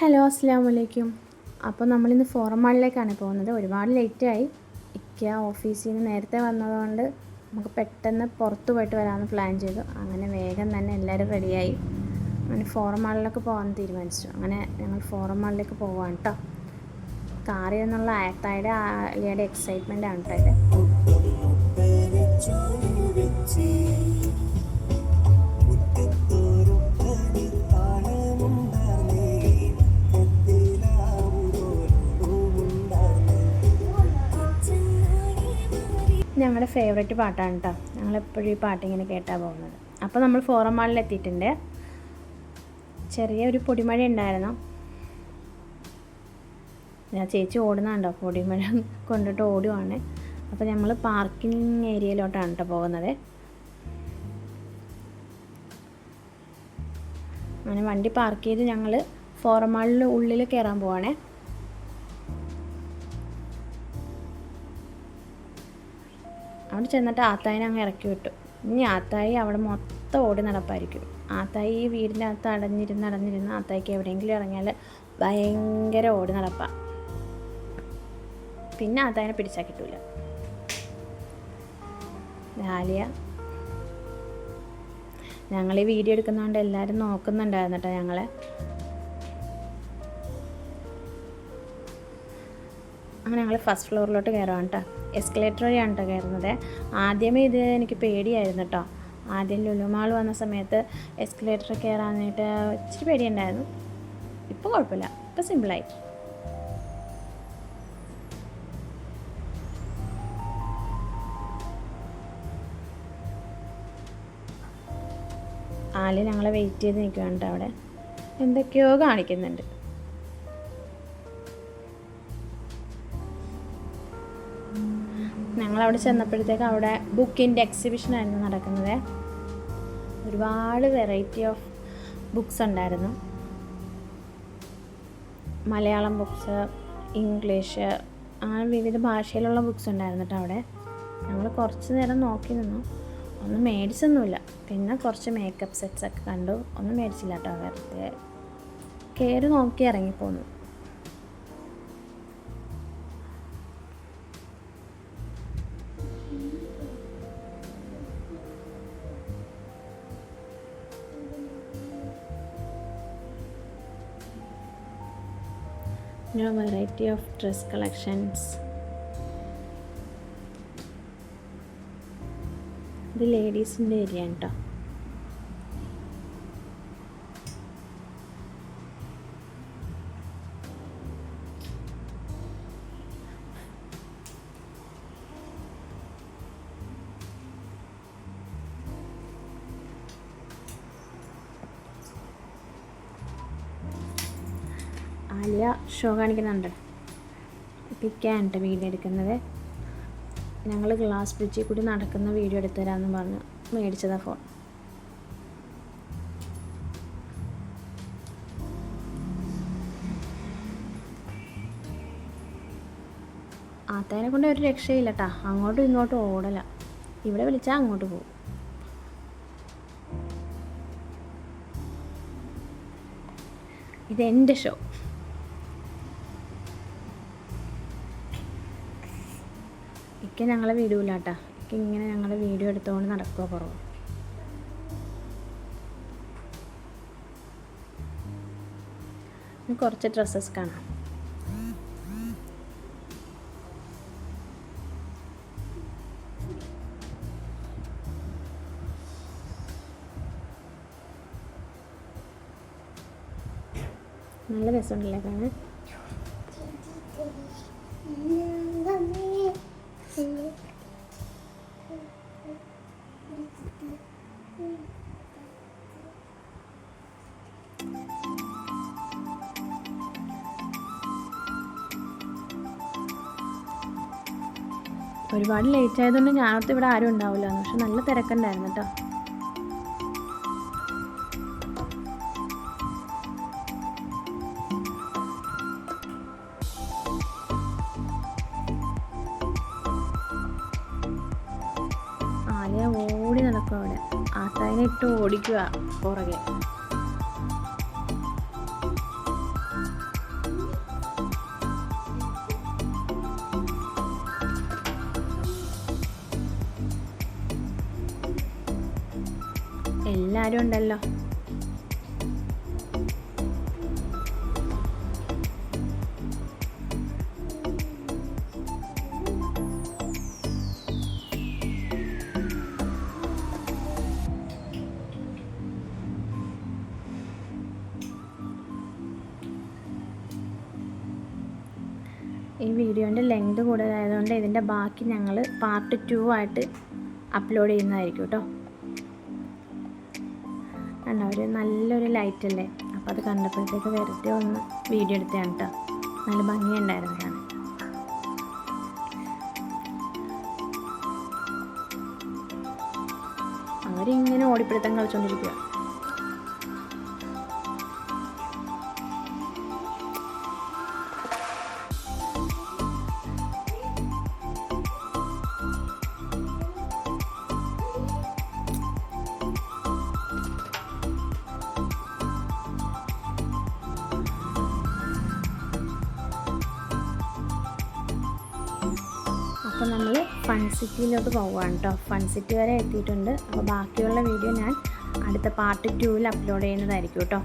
Hello അസ്സാം വലൈക്കും അപ്പോൾ നമ്മളിന്ന് ഫോറം മാളിലേക്കാണ് പോകുന്നത്. ഒരുപാട് ലേറ്റായി ഇക്ക ഓഫീസിൽ നിന്ന് നേരത്തെ വന്നതുകൊണ്ട് നമുക്ക് പെട്ടെന്ന് പുറത്തു പോയിട്ട് വരാമെന്ന് പ്ലാൻ ചെയ്തു. അങ്ങനെ വേഗം തന്നെ എല്ലാവരും റെഡിയായി അങ്ങനെ ഫോറം മാളിലേക്ക് പോകാൻ തീരുമാനിച്ചു. അങ്ങനെ ഞങ്ങൾ ഫോറം മാളിലേക്ക് പോവാണ് കേട്ടോ കാറിൽ നിന്നുള്ള ആയത്തായുടെ അലിയുടെ എക്സൈറ്റ്മെന്റ് ആണ് കേട്ടോ ഞങ്ങളുടെ ഫേവറേറ്റ് പാട്ടാണ് കേട്ടോ ഞങ്ങളെപ്പോഴും ഈ പാട്ട് ഇങ്ങനെ കേട്ടാ പോകുന്നത്. അപ്പോൾ നമ്മൾ ഫോറം മാളിൽ എത്തിയിട്ടുണ്ട്. ചെറിയൊരു പൊടിമഴ ഉണ്ടായിരുന്നു. ഞാൻ ചേച്ചി ഓടുന്നുണ്ടോ പൊടിമഴ കൊണ്ടിട്ട് ഓടുവാണ്. അപ്പോൾ നമ്മൾ പാർക്കിംഗ് ഏരിയയിലോട്ടാണ് കേട്ടോ പോകുന്നത്. അങ്ങനെ വണ്ടി പാർക്ക് ചെയ്ത് ഞങ്ങൾ ഫോറം മാളിൽ ഉള്ളിൽ കയറാൻ പോവാണേ. അവിടെ ചെന്നിട്ട് ആത്തായിനെ അങ്ങ് ഇറക്കി വിട്ടു. ഇനി ആത്തായി അവിടെ മൊത്തം ഓടി നടപ്പായിരിക്കും. ആത്തായി ഈ വീടിന്റെ അകത്ത് അടഞ്ഞിരുന്ന് അടഞ്ഞിരുന്ന് ആത്തായിക്ക് എവിടെയെങ്കിലും ഇറങ്ങിയാൽ ഭയങ്കര ഓടി നടപ്പാ. പിന്നെ ആത്തായിനെ പിടിച്ചാൽ കിട്ടൂല. ഡാലിയ ഞങ്ങൾ ഈ വീഡിയോ എടുക്കുന്നതുകൊണ്ട് എല്ലാവരും നോക്കുന്നുണ്ടായിരുന്നു കേട്ടോ ഞങ്ങളെ. അങ്ങനെ ഞങ്ങൾ ഫസ്റ്റ് ഫ്ലോറിലോട്ട് കയറാം കേട്ടോ എസ്കലേറ്റർ വഴിയാണ് കേട്ടോ കയറുന്നത്. ആദ്യമേ ഇത് എനിക്ക് പേടിയായിരുന്നു കേട്ടോ ആദ്യം ലുലുമാൾ വന്ന സമയത്ത് എസ്കലേറ്റർ കയറാനായിട്ട് ഇച്ചിരി പേടിയുണ്ടായിരുന്നു. ഇപ്പോൾ കുഴപ്പമില്ല. ഇപ്പോൾ സിമ്പിളായി ആൽ ഞങ്ങളെ വെയിറ്റ് ചെയ്ത് നിൽക്കുകയാണ് അവിടെ. എന്തൊക്കെയോ കാണിക്കുന്നുണ്ട്. ഞങ്ങളവിടെ ചെന്നപ്പോഴത്തേക്ക് അവിടെ ബുക്കിന്റെ എക്സിബിഷനായിരുന്നു നടക്കുന്നത്. ഒരുപാട് വെറൈറ്റി ഓഫ് ബുക്സ് ഉണ്ടായിരുന്നു. മലയാളം ബുക്സ് ഇംഗ്ലീഷ് അങ്ങനെ വിവിധ ഭാഷയിലുള്ള ബുക്സ് ഉണ്ടായിരുന്നു കേട്ടോ അവിടെ. ഞങ്ങൾ കുറച്ച് നേരം നോക്കി നിന്നു. ഒന്നും മേടിച്ചൊന്നുമില്ല. പിന്നെ കുറച്ച് മേക്കപ്പ് സെറ്റ്സ് ഒക്കെ കണ്ടു. ഒന്നും മേടിച്ചില്ല കേട്ടോ. വെറുതെ കയറി നോക്കി ഇറങ്ങിപ്പോന്നു. പിന്നെ വെറൈറ്റി ഓഫ് ഡ്രസ് കളക്ഷൻസ് ഇത് ലേഡീസിന്റെ ഏരിയ കേട്ടോ ആലിയ ഷോ കാണിക്കുന്നുണ്ട്. പിക്കാണ് കേട്ടോ വീഡിയോ എടുക്കുന്നത്. ഞങ്ങൾ ഗ്ലാസ് ബ്രിഡ്ജിൽ കൂടി നടക്കുന്ന വീഡിയോ എടുത്തു തരാമെന്ന് പറഞ്ഞ്. മേടിച്ചതാണ് ഫോൺ ആത്തേനെ കൊണ്ട് ഒരു രക്ഷയില്ല കേട്ടാ അങ്ങോട്ടും ഇങ്ങോട്ടും ഓടല. ഇവിടെ വിളിച്ചാൽ അങ്ങോട്ട് പോകും ഇതെന്റെ ഷോ ഇക്ക ഞങ്ങളെ വീടില്ല കേട്ടോ ഇങ്ങനെ ഞങ്ങളെ വീഡിയോ എടുത്തുകൊണ്ട് നടക്കുക കുറവ് കുറച്ച് ഡ്രസ്സസ് കാണാം. നല്ല രസമുണ്ടല്ലേ കാണാൻ? ഒരുപാട് ലേറ്റ് ആയതുകൊണ്ട് ഞാനോർത്ത് ഇവിടെ ആരും ഉണ്ടാവില്ല പക്ഷെ നല്ല തിരക്കുണ്ടായിരുന്നു കേട്ടോ ആലിയ ഓടി നടക്കും അവിടെ. ആട്ടായിനെ ഇട്ട് ഓടിക്കുക പുറകെ. എല്ലാവരും ഉണ്ടല്ലോ. ഈ വീഡിയോന്റെ ലെങ്ത് കൂടുതലായതുകൊണ്ട് ഇതിന്റെ ബാക്കി ഞങ്ങൾ പാർട്ട് ടു ആയിട്ട് അപ്ലോഡ് ചെയ്യുന്നതായിരിക്കും കേട്ടോ. കണ്ടോ ഒരു നല്ലൊരു ലൈറ്റ് അല്ലേ? അപ്പോൾ അത് കണ്ടപ്പോഴത്തേക്ക് വെറുതെ ഒന്ന് വീഡിയോ എടുത്തതാണ് കേട്ടോ നല്ല ഭംഗിയുണ്ടായിരുന്നു കാണാൻ. അവരിങ്ങനെ ഓടിപ്പിടുത്തം കളിച്ചുകൊണ്ടിരിക്കുക അപ്പോൾ നമ്മൾ ഫൺ സിറ്റിയിലോട്ട് പോവുകയാണ് കേട്ടോ ഫൺ സിറ്റി വരെ എത്തിയിട്ടുണ്ട്. അപ്പോൾ ബാക്കിയുള്ള വീഡിയോ ഞാൻ അടുത്ത പാർട്ട് ടൂവിൽ അപ്ലോഡ് ചെയ്യുന്നതായിരിക്കും കേട്ടോ